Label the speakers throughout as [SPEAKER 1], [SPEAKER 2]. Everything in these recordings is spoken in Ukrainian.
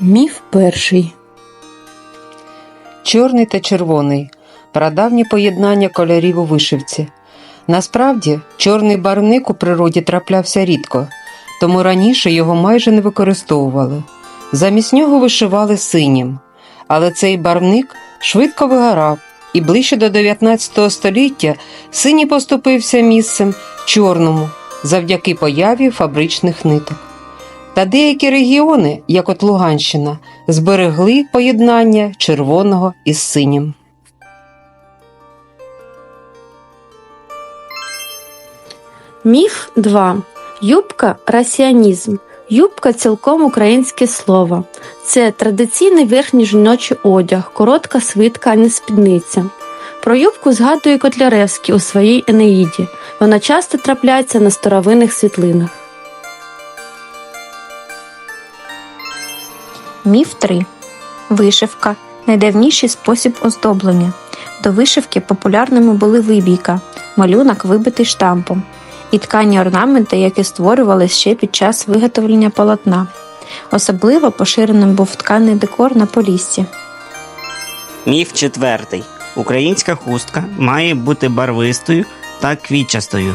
[SPEAKER 1] Міф перший.
[SPEAKER 2] Чорний та червоний прадавнє поєднання кольорів у вишивці. Насправді, чорний барвник у природі траплявся рідко, тому раніше його майже не використовували. Замість нього вишивали синім. Але цей барвник швидко вигорав, і ближче до 19 століття синій поступився місцем чорному завдяки появі фабричних ниток. Та деякі регіони, як от Луганщина, зберегли поєднання червоного із синім.
[SPEAKER 1] Міф 2. Юбка расіанізм. Юбка цілком українське слово. Це традиційний верхній жіночий одяг, коротка свитка, а не спідниця. Про юбку згадує Котляревський у своїй Енеїді. Вона часто трапляється на старовинних світлинах.
[SPEAKER 3] Міф 3. Вишивка найдавніший спосіб оздоблення. До вишивки популярними були вибійка, малюнок вибитий штампом, і ткані орнаменти, які створювали ще під час виготовлення полотна. Особливо поширеним був тканий декор на поліссі.
[SPEAKER 4] Міф четвертий. Українська хустка має бути барвистою та квітчастою.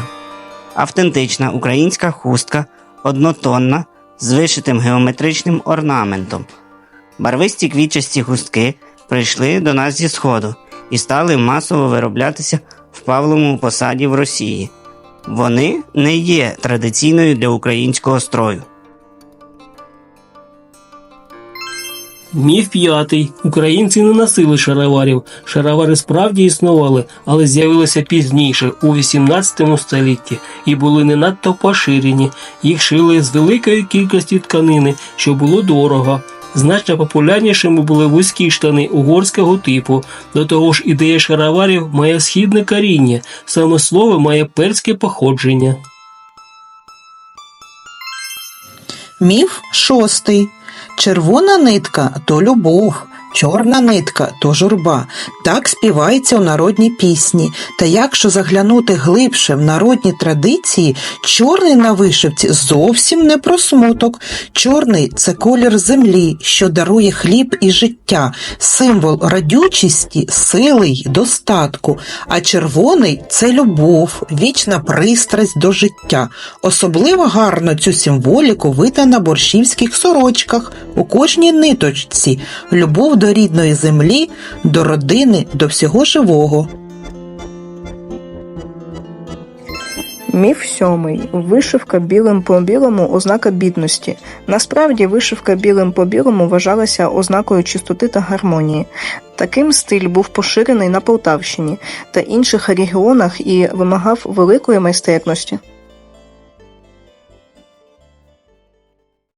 [SPEAKER 4] Автентична українська хустка однотонна з вишитим геометричним орнаментом. Барвисті квітчасті хустки прийшли до нас зі Сходу і стали масово вироблятися в Павловому посаді в Росії. Вони не є традиційною для українського строю.
[SPEAKER 5] Міф п'ятий. Українці не носили шароварів. Шаровари справді існували, але з'явилися пізніше, у 18 столітті, і були не надто поширені. Їх шили з великої кількості тканини, що було дорого. Значно популярнішими були вузькі штани угорського типу. До того ж, ідея шароварів має східне коріння, саме слово має перське походження.
[SPEAKER 6] Міф шостий. Червона нитка то любов, чорна нитка то журба. Так співається у народній пісні. Та якщо заглянути глибше в народні традиції, чорний на вишивці зовсім не про смуток. Чорний це колір землі, що дарує хліб і життя, символ радючості, сили й достатку. А червоний це любов, вічна пристрасть до життя. Особливо гарно цю символіку видно на борщівських сорочках, у кожній ниточці, любов до рідної землі, до родини, до всього живого.
[SPEAKER 7] Міф сьомий. Вишивка білим по білому ознака бідності. Насправді вишивка білим по білому вважалася ознакою чистоти та гармонії. Таким стиль був поширений на Полтавщині та інших регіонах і вимагав великої майстерності.